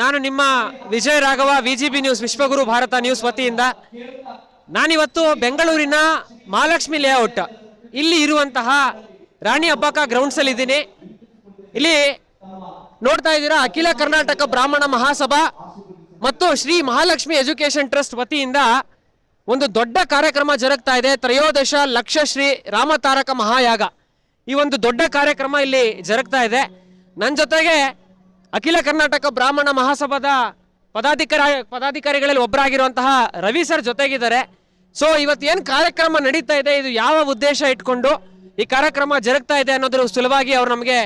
ನಾನು ನಿಮ್ಮ Vijaya Raghava V G B news Vishwaguru Bharata news ವತಿಯಿಂದ ನಾನಿವತ್ತು ಬೆಂಗಳೂರಿನ ಮಹಾಲಕ್ಷ್ಮಿ ಲೇಔಟ್ ಇಲ್ಲಿ ಇರುವಂತಹ ರಾಣಿ ಹಬ್ಬಕ ಗ್ರೌಂಡ್ಸ್ ಅಲ್ಲಿ ಇದ್ದೀನಿ. ಇಲ್ಲಿ ನೋಡ್ತಾ ಇದ್ದೀರಾ, ಅಖಿಲ ಕರ್ನಾಟಕ ಬ್ರಾಹ್ಮಣ ಮಹಾಸಭಾ ಮತ್ತು ಶ್ರೀ ಮಹಾಲಕ್ಷ್ಮಿ ಎಜುಕೇಶನ್ ಟ್ರಸ್ಟ್ ವತಿಯಿಂದ ಒಂದು ದೊಡ್ಡ ಕಾರ್ಯಕ್ರಮ ಜರುಗ್ತಾ ಇದೆ, ತ್ರಯೋದಶ ಲಕ್ಷ ಶ್ರೀ ರಾಮತಾರಕ ಮಹಾಯಾಗ. ಈ ಒಂದು ದೊಡ್ಡ ಕಾರ್ಯಕ್ರಮ ಇಲ್ಲಿ ಜರುಗ್ತಾ ಇದೆ. ನನ್ನ ಜೊತೆಗೆ ಅಖಿಲ ಕರ್ನಾಟಕ ಬ್ರಾಹ್ಮಣ ಮಹಾಸಭಾದ ಪದಾಧಿಕಾರಿ ಪದಾಧಿಕಾರಿಗಳಲ್ಲಿ ಒಬ್ಬರಾಗಿರುವಂತಹ ರವಿ ಸರ್ ಜೊತೆಗಿದ್ದಾರೆ. ಸೊ ಇವತ್ತು ಏನು ಕಾರ್ಯಕ್ರಮ ನಡೀತಾ ಇದೆ, ಇದು ಯಾವ ಉದ್ದೇಶ ಇಟ್ಕೊಂಡು ಈ ಕಾರ್ಯಕ್ರಮ ಜರುಗ್ತಾ ಇದೆ ಅನ್ನೋದ್ರ ಸುಲಭವಾಗಿ ಅವ್ರು ನಮಗೆ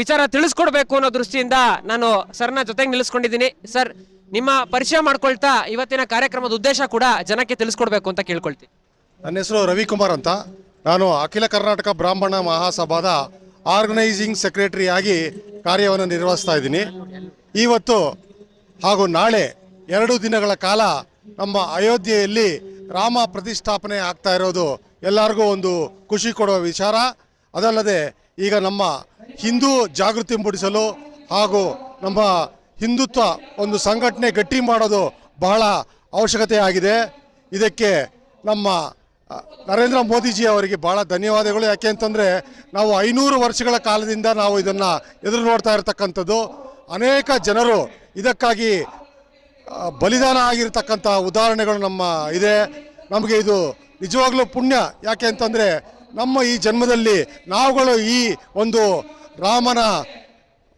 ವಿಚಾರ ತಿಳಿಸ್ಕೊಡ್ಬೇಕು ಅನ್ನೋ ದೃಷ್ಟಿಯಿಂದ ನಾನು ಸರ್ನ ಜೊತೆಗೆ ನಿಲ್ಲಿಸ್ಕೊಂಡಿದ್ದೀನಿ. ಸರ್, ನಿಮ್ಮ ಪರಿಚಯ ಮಾಡ್ಕೊಳ್ತಾ ಇವತ್ತಿನ ಕಾರ್ಯಕ್ರಮದ ಉದ್ದೇಶ ಕೂಡ ಜನಕ್ಕೆ ತಿಳಿಸ್ಕೊಡ್ಬೇಕು ಅಂತ ಕೇಳ್ಕೊಳ್ತೀನಿ. ನನ್ನ ಹೆಸರು ರವಿಕುಮಾರ್ ಅಂತ. ನಾನು ಅಖಿಲ ಕರ್ನಾಟಕ ಬ್ರಾಹ್ಮಣ ಮಹಾಸಭಾದ ಆರ್ಗನೈಸಿಂಗ್ ಸೆಕ್ರೆಟರಿ ಆಗಿ ಕಾರ್ಯವನ್ನು ನಿರ್ವಹಿಸ್ತಾ ಇದ್ದೀನಿ. ಇವತ್ತು ಹಾಗೂ ನಾಳೆ ಎರಡು ದಿನಗಳ ಕಾಲ ನಮ್ಮ ಅಯೋಧ್ಯೆಯಲ್ಲಿ ರಾಮ ಪ್ರತಿಷ್ಠಾಪನೆ ಆಗ್ತಾ ಇರೋದು ಎಲ್ಲರಿಗೂ ಒಂದು ಖುಷಿ ಕೊಡುವ ವಿಚಾರ. ಅದಲ್ಲದೆ ಈಗ ನಮ್ಮ ಹಿಂದೂ ಜಾಗೃತಿ ಮೂಡಿಸಲು ಹಾಗೂ ನಮ್ಮ ಹಿಂದುತ್ವ ಒಂದು ಸಂಘಟನೆ ಗಟ್ಟಿ ಮಾಡೋದು ಬಹಳ ಅವಶ್ಯಕತೆ ಆಗಿದೆ. ಇದಕ್ಕೆ ನಮ್ಮ ನರೇಂದ್ರ ಮೋದಿಜಿ ಅವರಿಗೆ ಬಹಳ ಧನ್ಯವಾದಗಳು. ಯಾಕೆ ಅಂತಂದರೆ ನಾವು ಐನೂರು ವರ್ಷಗಳ ಕಾಲದಿಂದ ನಾವು ಇದನ್ನು ಎದುರು ನೋಡ್ತಾ ಇರತಕ್ಕಂಥದ್ದು. ಅನೇಕ ಜನರು ಇದಕ್ಕಾಗಿ ಬಲಿದಾನ ಆಗಿರ್ತಕ್ಕಂಥ ಉದಾಹರಣೆಗಳು ನಮ್ಮ ಇದೆ. ನಮಗೆ ಇದು ನಿಜವಾಗ್ಲೂ ಪುಣ್ಯ. ಯಾಕೆ ಅಂತಂದರೆ ನಮ್ಮ ಈ ಜನ್ಮದಲ್ಲಿ ನಾವುಗಳು ಈ ಒಂದು ರಾಮನ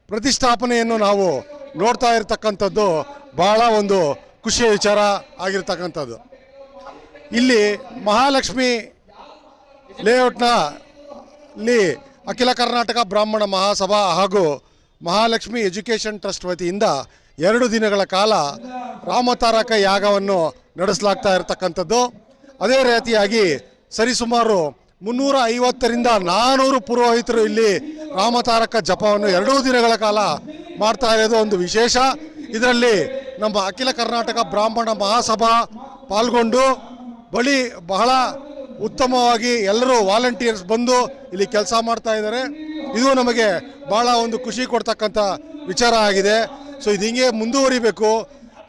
ಪ್ರತಿಷ್ಠಾಪನೆಯನ್ನು ನಾವು ನೋಡ್ತಾ ಇರತಕ್ಕಂಥದ್ದು ಭಾಳ ಒಂದು ಖುಷಿಯ ವಿಚಾರ ಆಗಿರ್ತಕ್ಕಂಥದ್ದು. ಇಲ್ಲಿ ಮಹಾಲಕ್ಷ್ಮಿ ಲೇಔಟ್ನಲ್ಲಿ ಅಖಿಲ ಕರ್ನಾಟಕ ಬ್ರಾಹ್ಮಣ ಮಹಾಸಭಾ ಹಾಗೂ ಮಹಾಲಕ್ಷ್ಮಿ ಎಜುಕೇಷನ್ ಟ್ರಸ್ಟ್ ವತಿಯಿಂದ ಎರಡು ದಿನಗಳ ಕಾಲ ರಾಮತಾರಕ ಯಾಗವನ್ನು ನಡೆಸಲಾಗ್ತಾ ಇರತಕ್ಕಂಥದ್ದು. ಅದೇ ರೀತಿಯಾಗಿ ಸರಿಸುಮಾರು ಮುನ್ನೂರ ಐವತ್ತರಿಂದ ನಾನೂರು ಪುರೋಹಿತರು ಇಲ್ಲಿ ರಾಮತಾರಕ ಜಪವನ್ನು ಎರಡೂ ದಿನಗಳ ಕಾಲ ಮಾಡ್ತಾ ಇರೋದು ಒಂದು ವಿಶೇಷ. ಇದರಲ್ಲಿ ನಮ್ಮ ಅಖಿಲ ಕರ್ನಾಟಕ ಬ್ರಾಹ್ಮಣ ಮಹಾಸಭಾ ಪಾಲ್ಗೊಂಡು ಬಳಿ ಬಹಳ ಉತ್ತಮವಾಗಿ ಎಲ್ಲರೂ ವಾಲಂಟಿಯರ್ಸ್ ಬಂದು ಇಲ್ಲಿ ಕೆಲಸ ಮಾಡ್ತಾ ಇದ್ದಾರೆ. ಇದು ನಮಗೆ ಬಹಳ ಒಂದು ಖುಷಿ ಕೊಡ್ತಕ್ಕಂಥ ವಿಚಾರ ಆಗಿದೆ. ಸೊ ಇದು ಹಿಂಗೆ ಮುಂದುವರಿಬೇಕು.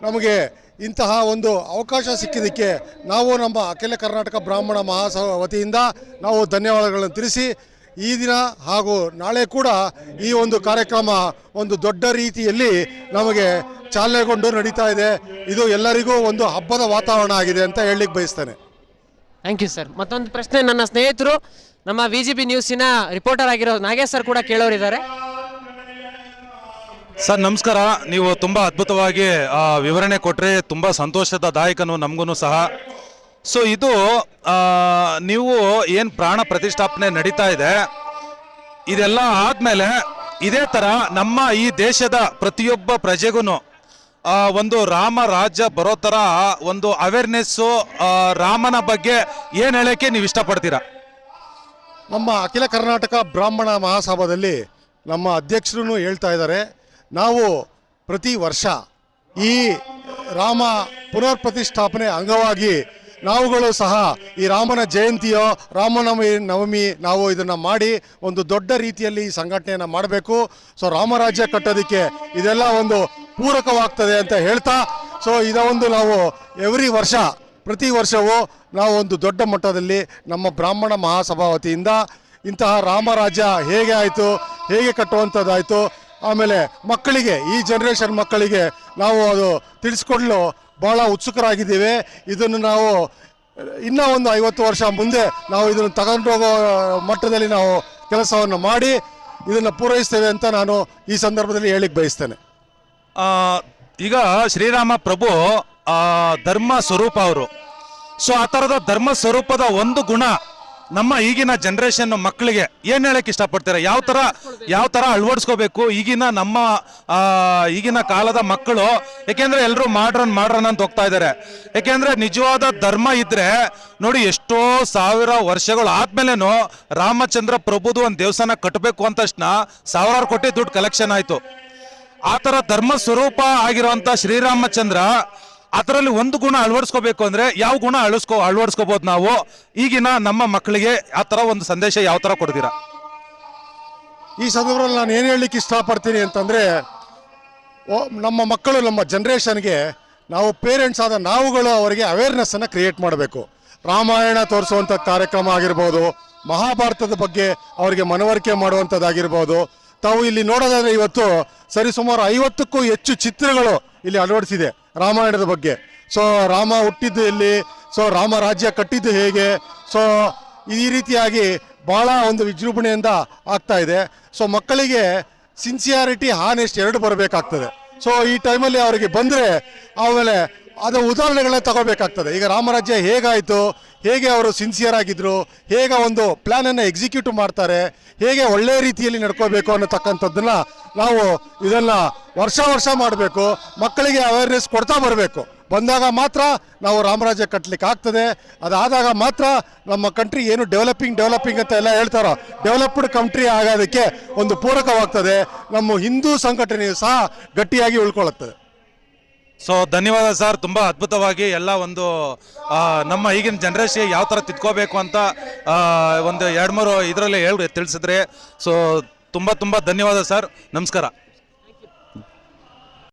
ನಮಗೆ ಇಂತಹ ಒಂದು ಅವಕಾಶ ಸಿಕ್ಕಿದ್ದಕ್ಕೆ ನಾವು ನಮ್ಮ ಅಖಿಲ ಕರ್ನಾಟಕ ಬ್ರಾಹ್ಮಣ ಮಹಾಸಭಾ ವತಿಯಿಂದ ನಾವು ಧನ್ಯವಾದಗಳನ್ನು ತಿಳಿಸಿ, ಈ ದಿನ ಹಾಗೂ ನಾಳೆ ಕೂಡ ಈ ಒಂದು ಕಾರ್ಯಕ್ರಮ ಒಂದು ದೊಡ್ಡ ರೀತಿಯಲ್ಲಿ ನಮಗೆ ಚಾಲನೆಗೊಂಡು ನಡೀತಾ ಇದೆ. ಇದು ಎಲ್ಲರಿಗೂ ಒಂದು ಹಬ್ಬದ ವಾತಾವರಣ ಆಗಿದೆ ಅಂತ ಹೇಳಲಿಕ್ಕೆ ಬಯಸ್ತೇನೆ. ಥ್ಯಾಂಕ್ ಯು ಸರ್ ಮತ್ತೊಂದು ಪ್ರಶ್ನೆ ನನ್ನ ಸ್ನೇಹಿತರು ನಮ್ಮ ವಿ ಜಿ ಬಿ ನ್ಯೂಸಿನ ರಿಪೋರ್ಟರ್ ಆಗಿರೋ ನಾಗೇಶ್ ಸರ್ ಕೂಡ ಕೇಳೋರಿದ್ದಾರೆ. ಸರ್ ನಮಸ್ಕಾರ. ನೀವು ತುಂಬ ಅದ್ಭುತವಾಗಿ ವಿವರಣೆ ಕೊಟ್ಟರೆ ತುಂಬ ಸಂತೋಷದ ದಾಯಕನು ನಮಗೂ ಸಹ. ಸೊ ಇದು ನೀವು ಏನು ಪ್ರಾಣ ಪ್ರತಿಷ್ಠಾಪನೆ ನಡೀತಾ ಇದೆ ಇದೆಲ್ಲ ಆದಮೇಲೆ ಇದೇ ಥರ ನಮ್ಮ ಈ ದೇಶದ ಪ್ರತಿಯೊಬ್ಬ ಪ್ರಜೆಗೂ ಒಂದು ರಾಮ ರಾಜ್ಯ ಬರೋ ಥರ ಒಂದು ಅವೇರ್ನೆಸ್ಸು ರಾಮನ ಬಗ್ಗೆ ಏನು ಹೇಳಕ್ಕೆ ನೀವು ಇಷ್ಟಪಡ್ತೀರಾ? ನಮ್ಮ ಅಖಿಲ ಕರ್ನಾಟಕ ಬ್ರಾಹ್ಮಣ ಮಹಾಸಭಾದಲ್ಲಿ ನಮ್ಮ ಅಧ್ಯಕ್ಷರು ಹೇಳ್ತಾ ಇದ್ದಾರೆ. ನಾವು ಪ್ರತಿ ವರ್ಷ ಈ ರಾಮ ಪುನರ್ ಪ್ರತಿಷ್ಠಾಪನೆ ಅಂಗವಾಗಿ ನಾವುಗಳು ಸಹ ಈ ರಾಮನ ಜಯಂತಿಯೋ, ರಾಮನವಮಿ, ನವಮಿ ನಾವು ಇದನ್ನು ಮಾಡಿ ಒಂದು ದೊಡ್ಡ ರೀತಿಯಲ್ಲಿ ಈ ಸಂಘಟನೆಯನ್ನು ಮಾಡಬೇಕು. ಸೊ ರಾಮರಾಜ್ಯ ಕಟ್ಟೋದಕ್ಕೆ ಇದೆಲ್ಲ ಒಂದು ಪೂರಕವಾಗ್ತದೆ ಅಂತ ಹೇಳ್ತಾ ಸೊ ಇದೊಂದು ನಾವು ಎವ್ರಿ ವರ್ಷ, ಪ್ರತಿ ವರ್ಷವೂ ನಾವು ಒಂದು ದೊಡ್ಡ ಮಟ್ಟದಲ್ಲಿ ನಮ್ಮ ಬ್ರಾಹ್ಮಣ ಮಹಾಸಭಾ ವತಿಯಿಂದ ಇಂತಹ ರಾಮರಾಜ್ಯ ಹೇಗೆ ಆಯಿತು, ಹೇಗೆ ಕಟ್ಟುವಂಥದ್ದಾಯಿತು ಆಮೇಲೆ ಮಕ್ಕಳಿಗೆ, ಈ ಜನ್ರೇಷನ್ ಮಕ್ಕಳಿಗೆ ನಾವು ಅದು ತಿಳಿಸ್ಕೊಡಲು ಭಾಳ ಉತ್ಸುಕರಾಗಿದ್ದೀವಿ. ಇದನ್ನು ನಾವು ಇನ್ನೂ ಒಂದು ಐವತ್ತು ವರ್ಷ ಮುಂದೆ ನಾವು ಇದನ್ನು ತಗೊಂಡೋಗೋ ಮಟ್ಟದಲ್ಲಿ ನಾವು ಕೆಲಸವನ್ನು ಮಾಡಿ ಇದನ್ನು ಪೂರೈಸ್ತೇವೆ ಅಂತ ನಾನು ಈ ಸಂದರ್ಭದಲ್ಲಿ ಹೇಳಿಕ್ಕೆ ಬಯಸ್ತೇನೆ. ಈಗ ಶ್ರೀರಾಮ ಪ್ರಭು ಆ, ಧರ್ಮ ಸ್ವರೂಪ ಅವರು. ಸೊ ಆ ಥರದ ಧರ್ಮ ಸ್ವರೂಪದ ಒಂದು ಗುಣ ನಮ್ಮ ಈಗಿನ ಜನರೇಷನ್ ಮಕ್ಕಳಿಗೆ ಏನ್ ಹೇಳಕ್ ಇಷ್ಟಪಡ್ತೀರಾ? ಯಾವ ತರ ಯಾವ ತರ ಅಳವಡಿಸ್ಕೋಬೇಕು ಈಗಿನ ನಮ್ಮ ಈಗಿನ ಕಾಲದ ಮಕ್ಕಳು? ಯಾಕೆಂದ್ರೆ ಎಲ್ಲರೂ ಮಾಡ್ರನ್ ಮಾಡ್ರನ್ ಅಂತ ಹೋಗ್ತಾ ಇದ್ದಾರೆ ಯಾಕೆಂದ್ರೆ ನಿಜವಾದ ಧರ್ಮ ಇದ್ರೆ ನೋಡಿ ಎಷ್ಟೋ ಸಾವಿರ ವರ್ಷಗಳು ಆದ್ಮೇಲೆನು ರಾಮಚಂದ್ರ ಪ್ರಭುದು ಒಂದು ದೇವಸ್ಥಾನ ಕಟ್ಟಬೇಕು ಅಂತ ಸಾವಿರಾರು ಕೋಟಿ ದುಡ್ಡು ಕಲೆಕ್ಷನ್ ಆಯ್ತು. ಆ ಥರ ಧರ್ಮ ಸ್ವರೂಪ ಆಗಿರುವಂತ ಶ್ರೀರಾಮಚಂದ್ರ ಅದರಲ್ಲಿ ಒಂದು ಗುಣ ಅಳವಡಿಸ್ಕೋಬೇಕು ಅಂದ್ರೆ ಯಾವ ಗುಣ ಅಳಿಸ್ಕೋ ಅಳವಡಿಸ್ಕೋಬಹುದು ನಾವು? ಈಗಿನ ನಮ್ಮ ಮಕ್ಕಳಿಗೆ ಆ ಥರ ಒಂದು ಸಂದೇಶ ಯಾವ ಥರ ಕೊಡ್ತೀರಾ? ಈ ಸಂದರ್ಭದಲ್ಲಿ ನಾನು ಏನು ಹೇಳಲಿಕ್ಕೆ ಇಷ್ಟಪಡ್ತೀನಿ ಅಂತಂದರೆ ನಮ್ಮ ಮಕ್ಕಳು, ನಮ್ಮ ಜನ್ರೇಷನ್ಗೆ ನಾವು ಪೇರೆಂಟ್ಸ್ ಆದ ನಾವುಗಳು ಅವರಿಗೆ ಅವೇರ್ನೆಸ್ಸನ್ನು ಕ್ರಿಯೇಟ್ ಮಾಡಬೇಕು. ರಾಮಾಯಣ ತೋರಿಸುವಂಥ ಕಾರ್ಯಕ್ರಮ ಆಗಿರ್ಬೋದು, ಮಹಾಭಾರತದ ಬಗ್ಗೆ ಅವರಿಗೆ ಮನವರಿಕೆ ಮಾಡುವಂಥದ್ದಾಗಿರ್ಬೋದು ತಾವು ಇಲ್ಲಿ ನೋಡೋದಾದ್ರೆ ಇವತ್ತು ಸರಿಸುಮಾರು ಐವತ್ತಕ್ಕೂ ಹೆಚ್ಚು ಚಿತ್ರಗಳು ಇಲ್ಲಿ ಅಳವಡಿಸಿದೆ ರಾಮಾಯಣದ ಬಗ್ಗೆ. ಸೊ ರಾಮ ಹುಟ್ಟಿದ್ದು ಎಲ್ಲಿ? ಸೊ ರಾಮ ರಾಜ್ಯ ಕಟ್ಟಿದ್ದು ಹೇಗೆ? ಸೊ ಈ ರೀತಿಯಾಗಿ ಬಹಳ ಒಂದು ವಿಜೃಂಭಣೆಯಿಂದ ಆಗ್ತಾ ಇದೆ. ಸೊ ಮಕ್ಕಳಿಗೆ ಸಿನ್ಸಿಯಾರಿಟಿ ಹಾನೆಸ್ಟ್ ಎರಡು ಬರಬೇಕಾಗ್ತದೆ. ಸೊ ಈ ಟೈಮಲ್ಲಿ ಅವರಿಗೆ ಬಂದರೆ ಆಮೇಲೆ ಅದು ಉದಾಹರಣೆಗಳನ್ನ ತಗೋಬೇಕಾಗ್ತದೆ. ಈಗ ರಾಮರಾಜ್ಯ ಹೇಗಾಯಿತು? ಹೇಗೆ ಅವರು ಸಿನ್ಸಿಯರ್ ಆಗಿದ್ರು? ಹೇಗೆ ಒಂದು ಪ್ಲ್ಯಾನನ್ನು ಎಕ್ಸಿಕ್ಯೂಟ್ ಮಾಡ್ತಾರೆ? ಹೇಗೆ ಒಳ್ಳೆ ರೀತಿಯಲ್ಲಿ ನಡ್ಕೋಬೇಕು ಅನ್ನತಕ್ಕಂಥದ್ದನ್ನ ನಾವು ಇದನ್ನ ವರ್ಷ ವರ್ಷ ಮಾಡಬೇಕು. ಮಕ್ಕಳಿಗೆ ಅವೇರ್ನೆಸ್ ಕೊಡ್ತಾ ಬರಬೇಕು. ಬಂದಾಗ ಮಾತ್ರ ನಾವು ರಾಮರಾಜ್ಯ ಕಟ್ಟಲಿಕ್ಕೆ ಆಗ್ತದೆ. ಅದಾದಾಗ ಮಾತ್ರ ನಮ್ಮ ಕಂಟ್ರಿ ಏನು ಡೆವಲಪಿಂಗ್ ಡೆವಲಪಿಂಗ್ ಅಂತ ಎಲ್ಲ ಹೇಳ್ತಾರೋ ಡೆವಲಪ್ಡ್ ಕಂಟ್ರಿ ಆಗೋದಕ್ಕೆ ಒಂದು ಪೂರಕವಾಗ್ತದೆ. ನಮ್ಮ ಹಿಂದೂ ಸಂಘಟನೆಯು ಸಹ ಗಟ್ಟಿಯಾಗಿ ಉಳ್ಕೊಳ್ಳುತ್ತದೆ. ಸೊ ಧನ್ಯವಾದ ಸರ್ ತುಂಬ ಅದ್ಭುತವಾಗಿ ಎಲ್ಲ ಒಂದು ನಮ್ಮ ಈಗಿನ ಜನರೇಷನ್ ಯಾವ ಥರ ತಿದ್ಕೋಬೇಕು ಅಂತ ಒಂದು ಎರಡು ಮೂರು ಇದರಲ್ಲಿ ಹೇಳಿ, ತಿಳಿಸಿದ್ರೆ. ಸೊ ತುಂಬ ತುಂಬ ಧನ್ಯವಾದ ಸರ್ ನಮಸ್ಕಾರ.